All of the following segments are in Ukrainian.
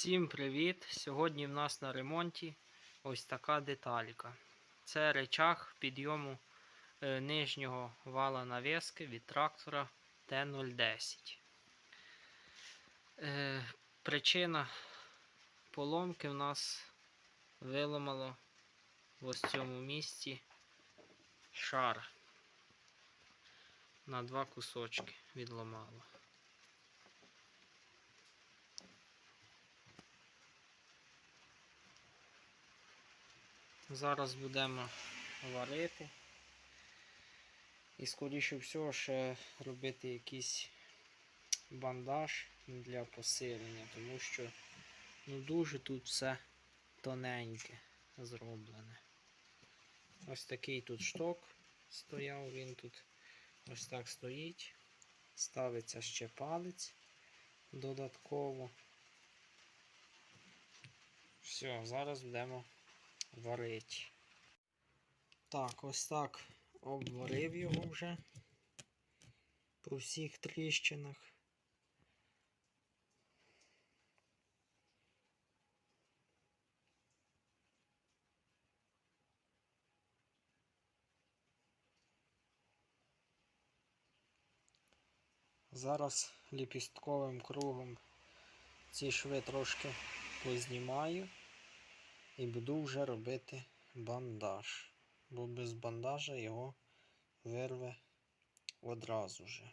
Всім привіт! Сьогодні в нас на ремонті ось така деталька. Це речах підйому е, нижнього вала навіски від трактора Т010. Е, причина поломки в нас виламало в ось цьому місці шар. На два кусочки відламало. Зараз будемо варити. І скоріше всього ще робити якийсь бандаж для посилення, тому що ну, дуже тут все тоненьке зроблене. Ось такий тут шток стояв, він тут ось так стоїть. Ставиться ще палець додатково. Все, зараз будемо варити. Так, ось так обварив його вже по всіх тріщинах. Зараз ліпістковим кругом ці шви трошки познімаю і буду вже робити бандаж. Бо без бандажа його вирве одразу же.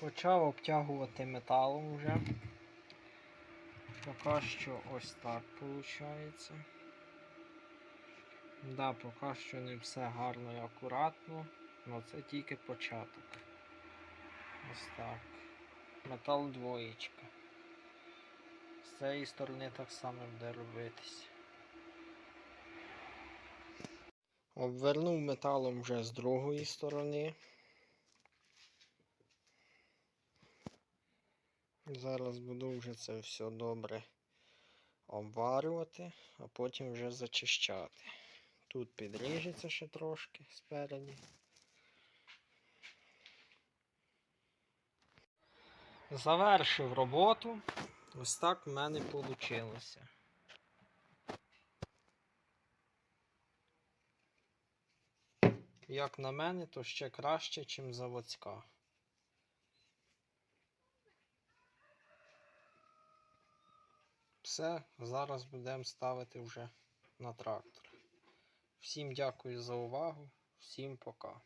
Почав обтягувати металом вже. Поки що ось так виходить. Да, поки що не все гарно і акуратно, але це тільки початок. Ось так. Метал двоєчка. Цієї сторони так само буде робитись. Обвернув металом вже з другої сторони. Зараз буду вже це все добре обварювати, а потім вже зачищати. Тут підріжеться ще трошки спереді. Завершив роботу. Ось так в мене вийшло. Як на мене, то ще краще, ніж заводська. Все, зараз будемо ставити вже на трактор. Всім дякую за увагу, всім пока.